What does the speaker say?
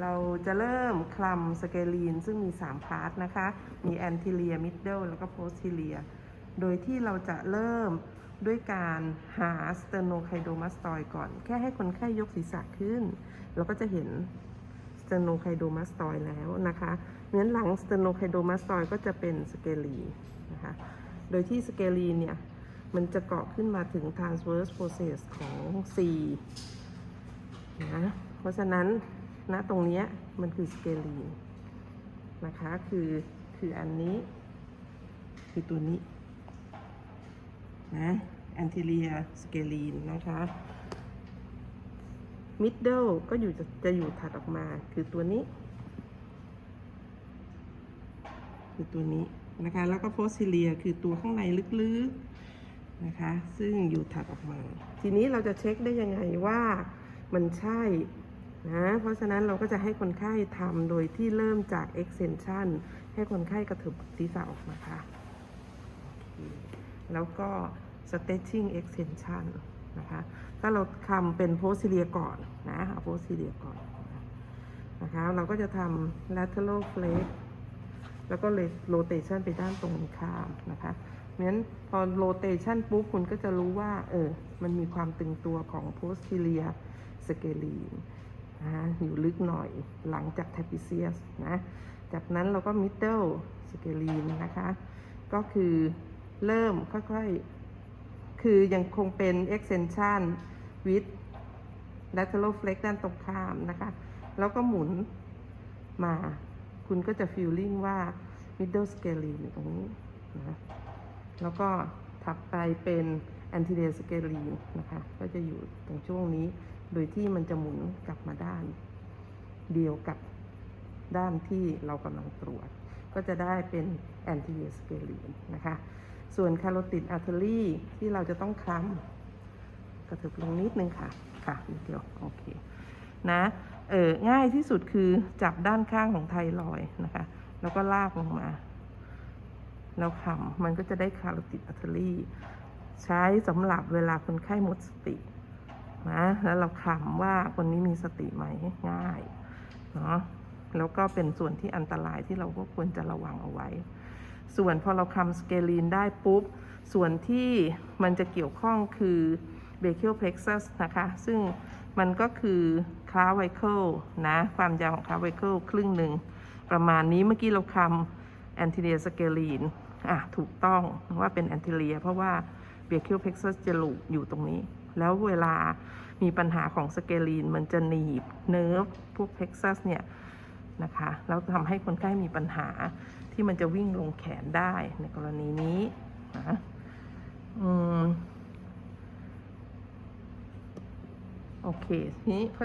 เราจะเริ่มคลำสเกลีนซึ่งมี 3 พาร์ทนะคะ มี anterior middle แล้วก็ posterior โดยที่เราจะเริ่มด้วยการหา sternocleidomastoid ก่อน แค่ให้คนไข้ยกศีรษะขึ้น เราก็จะเห็น sternocleidomastoid แล้วนะคะเนื้อหลัง sternocleidomastoid ก็จะเป็นสเกลีนนะคะ โดยที่สเกลีนเนี่ยมันจะเกาะขึ้นมาถึง transverse process ของ C นะ เพราะฉะนั้น ณตรงนี้มันคือสเกลีนนะคะคือคืออันนี้คือตัวนี้นะ anterior scalene นะคะ middle ก็อยู่จะจะอยู่ถัดออกมาคือตัวนี้ คือตัวนี้นะคะแล้วก็ posterior คือตัวข้างในลึกๆนะคะ ซึ่งอยู่ถัดออกมา ทีนี้เราจะเช็คได้ยังไงว่ามันใช่ นะเพราะฉะนั้นเราก็จะให้คนไข้ทำโดยที่เริ่มจาก extension ให้คนไข้กระถิบศีรษะออกมาค่ะ แล้วก็ stretching extension นะคะถ้าเราทำเป็น posterior ก่อนนะเอา posterior ก่อนนะคะเราก็จะทำ lateral flex แล้วก็เลย rotation ไปด้านตรงข้ามนะคะเพราะฉะนั้นพอ rotation ปุ๊บคุณก็จะรู้ว่า เออ มันมีความตึงตัวของ posterior scalene นะอยู่ลึกหน่อยหลังจาก trapezius นะ จากนั้นเราก็ middle scalene นะคะ ก็คือเริ่มค่อยๆ คือยังคงเป็น extension with lateral flex ด้านตรงข้ามนะคะ แล้วก็หมุนมา คุณก็จะ feeling ว่า middle scalene อยู่ตรงนี้นะ แล้วก็ถัดไปเป็น anterior scalene นะคะก็จะอยู่ตรงช่วงนี้ โดยที่มันจะหมุนกลับมาด้าน เดียวกับด้านที่เรากำลังตรวจ ก็จะได้เป็น anterior scalene นะคะ ส่วน carotid artery ที่เราจะต้องคลำกระเถิบลงนิดนึงค่ะ ค่ะนิดเดียวโอเคนะเออง่ายที่สุดคือจับด้านข้างของไทรอยนะคะ แล้วก็ลากลงมา แล้วคำมันก็จะได้คาร์โรติดอัตลี ใช้สำหรับเวลาคนไข้หมดสตินะแล้วเราคำว่าคนนี้มีสติไหมง่ายเนาะแล้วก็เป็นส่วนที่อันตรายที่เราก็ควรจะระวังเอาไว้ ส่วนพอเราคำสเกลีนได้ปุ๊บ ส่วนที่มันจะเกี่ยวข้องคือ brachial plexus นะคะ ซึ่งมันก็คือ clavicle นะ ความยาวของ clavicle ครึ่งหนึ่ง ประมาณนี้เมื่อกี้เราคำ anterior scalene อะถูกต้องว่าเป็น anterior เพราะว่า brachial plexus จะหลุอยู่ตรงนี้ แล้วเวลามีปัญหาของสเกลีนมันจะหนีบเนิร์ฟพวกเพ็กซัสเนี่ยนะคะแล้วทำให้คนไข้มีปัญหาที่มันจะวิ่งลงแขนได้ในกรณีนี้นะอืมโอเคนี้เพราะ